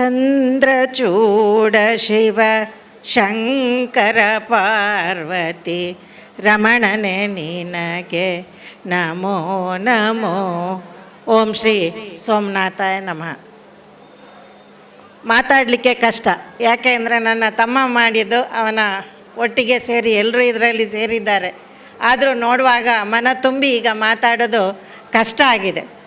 ಚಂದ್ರಚೂಡ ಶಿವ ಶಂಕರ ಪಾರ್ವತಿ, ರಮಣನೆ ನಿನಗೆ ನಮೋ ನಮೋ. ಓಂ ಶ್ರೀ ಸೋಮನಾಥಾಯ ನಮಃ. ಮಾತಾಡಲಿಕ್ಕೆ ಕಷ್ಟ. ಯಾಕೆ ಅಂದರೆ ನನ್ನ ತಮ್ಮ ಮಾಡಿದ್ದು ಅವನ ಒಟ್ಟಿಗೆ ಸೇರಿ ಎಲ್ಲರೂ ಇದರಲ್ಲಿ ಸೇರಿದ್ದಾರೆ. ಆದರೂ ನೋಡುವಾಗ ಮನ ತುಂಬಿ ಈಗ ಮಾತಾಡೋದು ಕಷ್ಟ ಆಗಿದೆ.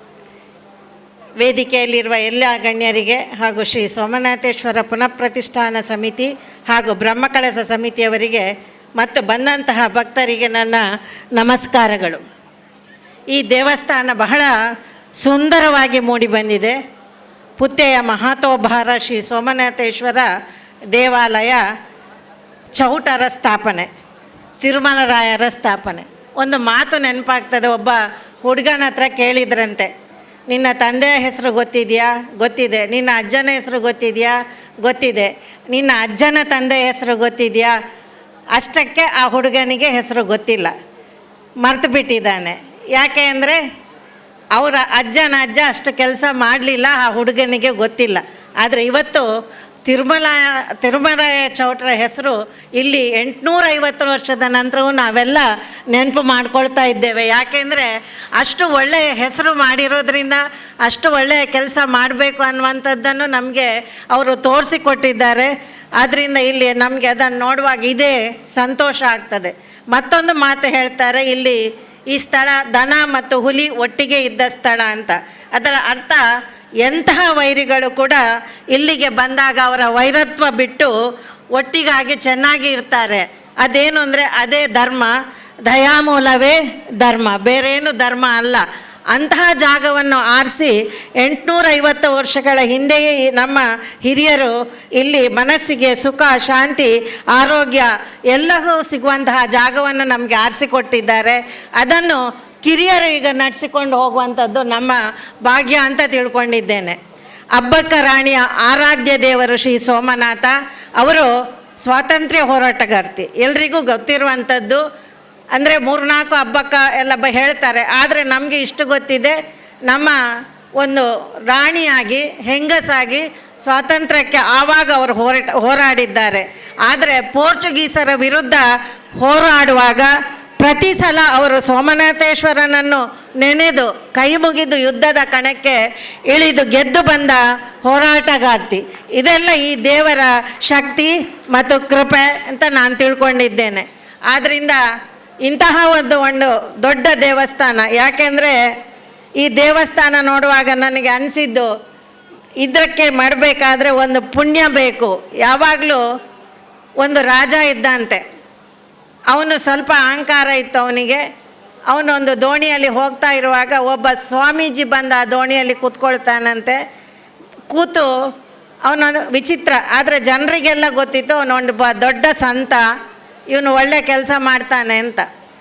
ವೇದಿಕೆಯಲ್ಲಿರುವ ಎಲ್ಲ ಗಣ್ಯರಿಗೆ ಹಾಗೂ ಶ್ರೀ ಸೋಮನಾಥೇಶ್ವರ ಪುನಃಪ್ರತಿಷ್ಠಾನ ಸಮಿತಿ ಹಾಗೂ ಬ್ರಹ್ಮಕಳಸ ಸಮಿತಿಯವರಿಗೆ ಮತ್ತು ಬಂದಂತಹ ಭಕ್ತರಿಗೆ ನನ್ನ ನಮಸ್ಕಾರಗಳು. ಈ ದೇವಸ್ಥಾನ ಬಹಳ ಸುಂದರವಾಗಿ ಮೂಡಿ ಬಂದಿದೆ. ಪುತ್ತೆಯ ಮಹಾತೋಭಾರ ಶ್ರೀ ಸೋಮನಾಥೇಶ್ವರ ದೇವಾಲಯ ಚೌಟರ ಸ್ಥಾಪನೆ, ತಿರುಮಲರಾಯರ ಸ್ಥಾಪನೆ. ಒಂದು ಮಾತು ನೆನಪಾಗ್ತದೆ, ಒಬ್ಬ ಹುಡುಗನ ಹತ್ರ ಕೇಳಿದ್ರಂತೆ. ನಿನ್ನ ತಂದೆಯ ಹೆಸರು ಗೊತ್ತಿದೆಯಾ? ಗೊತ್ತಿದೆ. ನಿನ್ನ ಅಜ್ಜನ ಹೆಸರು ಗೊತ್ತಿದೆಯಾ? ಗೊತ್ತಿದೆ. ನಿನ್ನ ಅಜ್ಜನ ತಂದೆಯ ಹೆಸರು ಗೊತ್ತಿದೆಯಾ? ಅಷ್ಟಕ್ಕೆ ಆ ಹುಡುಗನಿಗೆ ಹೆಸರು ಗೊತ್ತಿಲ್ಲ. ಮರ್ತು ಬಿಟ್ಟಿದ್ದಾನೆ. ಯಾಕೆ ಅಂದರೆ ಅವರ ಅಜ್ಜನ ಅಜ್ಜ ಅಷ್ಟು ಕೆಲಸ ಮಾಡಲಿಲ್ಲ, ಆ ಹುಡುಗನಿಗೆ ಗೊತ್ತಿಲ್ಲ. ಆದರೆ ಇವತ್ತು ತಿರುಮಲ, ತಿರುಮಲಯ ಚೌಟ್ರ ಹೆಸರು ಇಲ್ಲಿ ಎಂಟುನೂರೈವತ್ತು ವರ್ಷದ ನಂತರವೂ ನಾವೆಲ್ಲ ನೆನಪು ಮಾಡ್ಕೊಳ್ತಾ ಇದ್ದೇವೆ. ಯಾಕೆಂದರೆ ಅಷ್ಟು ಒಳ್ಳೆಯ ಹೆಸರು ಮಾಡಿರೋದ್ರಿಂದ ಅಷ್ಟು ಒಳ್ಳೆಯ ಕೆಲಸ ಮಾಡಬೇಕು ಅನ್ನುವಂಥದ್ದನ್ನು ನಮಗೆ ಅವರು ತೋರಿಸಿಕೊಟ್ಟಿದ್ದಾರೆ. ಆದ್ದರಿಂದ ಇಲ್ಲಿ ನಮಗೆ ಅದನ್ನು ನೋಡುವಾಗ ಇದೇ ಸಂತೋಷ ಆಗ್ತದೆ. ಮತ್ತೊಂದು ಮಾತು ಹೇಳ್ತಾರೆ, ಇಲ್ಲಿ ಈ ಸ್ಥಳ ದನ ಮತ್ತು ಹುಲಿ ಒಟ್ಟಿಗೆ ಇದ್ದ ಸ್ಥಳ ಅಂತ. ಅದರ ಅರ್ಥ ಎಂತಹ ವೈರಿಗಳು ಕೂಡ ಇಲ್ಲಿಗೆ ಬಂದಾಗ ಅವರ ವೈರತ್ವ ಬಿಟ್ಟು ಒಟ್ಟಿಗಾಗಿ ಚೆನ್ನಾಗಿ ಇರ್ತಾರೆ. ಅದೇನು ಅಂದರೆ ಅದೇ ಧರ್ಮ, ದಯಾಮೂಲವೇ ಧರ್ಮ, ಬೇರೇನು ಧರ್ಮ ಅಲ್ಲ. ಅಂತಹ ಜಾಗವನ್ನು ಆರಿಸಿ ಎಂಟುನೂರೈವತ್ತು ವರ್ಷಗಳ ಹಿಂದೆಯೇ ನಮ್ಮ ಹಿರಿಯರು ಇಲ್ಲಿ ಮನಸ್ಸಿಗೆ ಸುಖ, ಶಾಂತಿ, ಆರೋಗ್ಯ ಎಲ್ಲವೂ ಸಿಗುವಂತಹ ಜಾಗವನ್ನು ನಮಗೆ ಆರಿಸಿಕೊಟ್ಟಿದ್ದಾರೆ. ಅದನ್ನು ಕಿರಿಯರು ಈಗ ನಡೆಸಿಕೊಂಡು ಹೋಗುವಂಥದ್ದು ನಮ್ಮ ಭಾಗ್ಯ ಅಂತ ತಿಳ್ಕೊಂಡಿದ್ದೇನೆ. ಅಬ್ಬಕ್ಕ ರಾಣಿಯ ಆರಾಧ್ಯ ದೇವರು ಶ್ರೀ ಸೋಮನಾಥ, ಅವರು ಸ್ವಾತಂತ್ರ್ಯ ಹೋರಾಟಗಾರ್ತಿ. ಎಲ್ರಿಗೂ ಗೊತ್ತಿರುವಂಥದ್ದು, ಅಂದರೆ ಮೂರ್ನಾಲ್ಕು ಹಬ್ಬಕ್ಕ ಎಲ್ಲ ಬ ಹೇಳ್ತಾರೆ, ಆದರೆ ನಮಗೆ ಇಷ್ಟು ಗೊತ್ತಿದೆ, ನಮ್ಮ ಒಂದು ರಾಣಿಯಾಗಿ, ಹೆಂಗಸಾಗಿ ಸ್ವಾತಂತ್ರ್ಯಕ್ಕೆ ಆವಾಗ ಅವರು ಹೋರಾಟ, ಹೋರಾಡಿದ್ದಾರೆ. ಆದರೆ ಪೋರ್ಚುಗೀಸರ ವಿರುದ್ಧ ಹೋರಾಡುವಾಗ ಪ್ರತಿ ಸಲ ಅವರು ಸೋಮನಾಥೇಶ್ವರನನ್ನು ನೆನೆದು ಕೈ ಮುಗಿದು ಯುದ್ಧದ ಕಣಕ್ಕೆ ಇಳಿದು ಗೆದ್ದು ಬಂದ ಹೋರಾಟಗಾರ್ತಿ. ಇದೆಲ್ಲ ಈ ದೇವರ ಶಕ್ತಿ ಮತ್ತು ಕೃಪೆ ಅಂತ ನಾನು ತಿಳ್ಕೊಂಡಿದ್ದೇನೆ. ಆದ್ದರಿಂದ ಇಂತಹ ಒಂದು ಒಂದು ದೊಡ್ಡ ದೇವಸ್ಥಾನ, ಯಾಕೆಂದರೆ ಈ ದೇವಸ್ಥಾನ ನೋಡುವಾಗ ನನಗೆ ಅನಿಸಿದ್ದು ಇದಕ್ಕೆ ಮಾಡಬೇಕಾದ್ರೆ ಒಂದು ಪುಣ್ಯ ಬೇಕು. ಯಾವಾಗಲೂ ಒಂದು ರಾಜ ಇದ್ದಂತೆ. ಅವನು ಸ್ವಲ್ಪ ಅಹಂಕಾರ ಇತ್ತು ಅವನಿಗೆ. ಅವನೊಂದು ದೋಣಿಯಲ್ಲಿ ಹೋಗ್ತಾ ಇರುವಾಗ ಒಬ್ಬ ಸ್ವಾಮೀಜಿ ಬಂದು ಆ ದೋಣಿಯಲ್ಲಿ ಕೂತ್ಕೊಳ್ತಾನಂತೆ. ಕೂತು ಅವನೊಂದು ವಿಚಿತ್ರ, ಆದರೆ ಜನರಿಗೆಲ್ಲ ಗೊತ್ತಿತ್ತು ಅವನೊಂದು ಬ, ದೊಡ್ಡ ಸಂತ, ಇವನು ಒಳ್ಳೆ ಕೆಲಸ ಮಾಡ್ತಾನೆ ಅಂತ.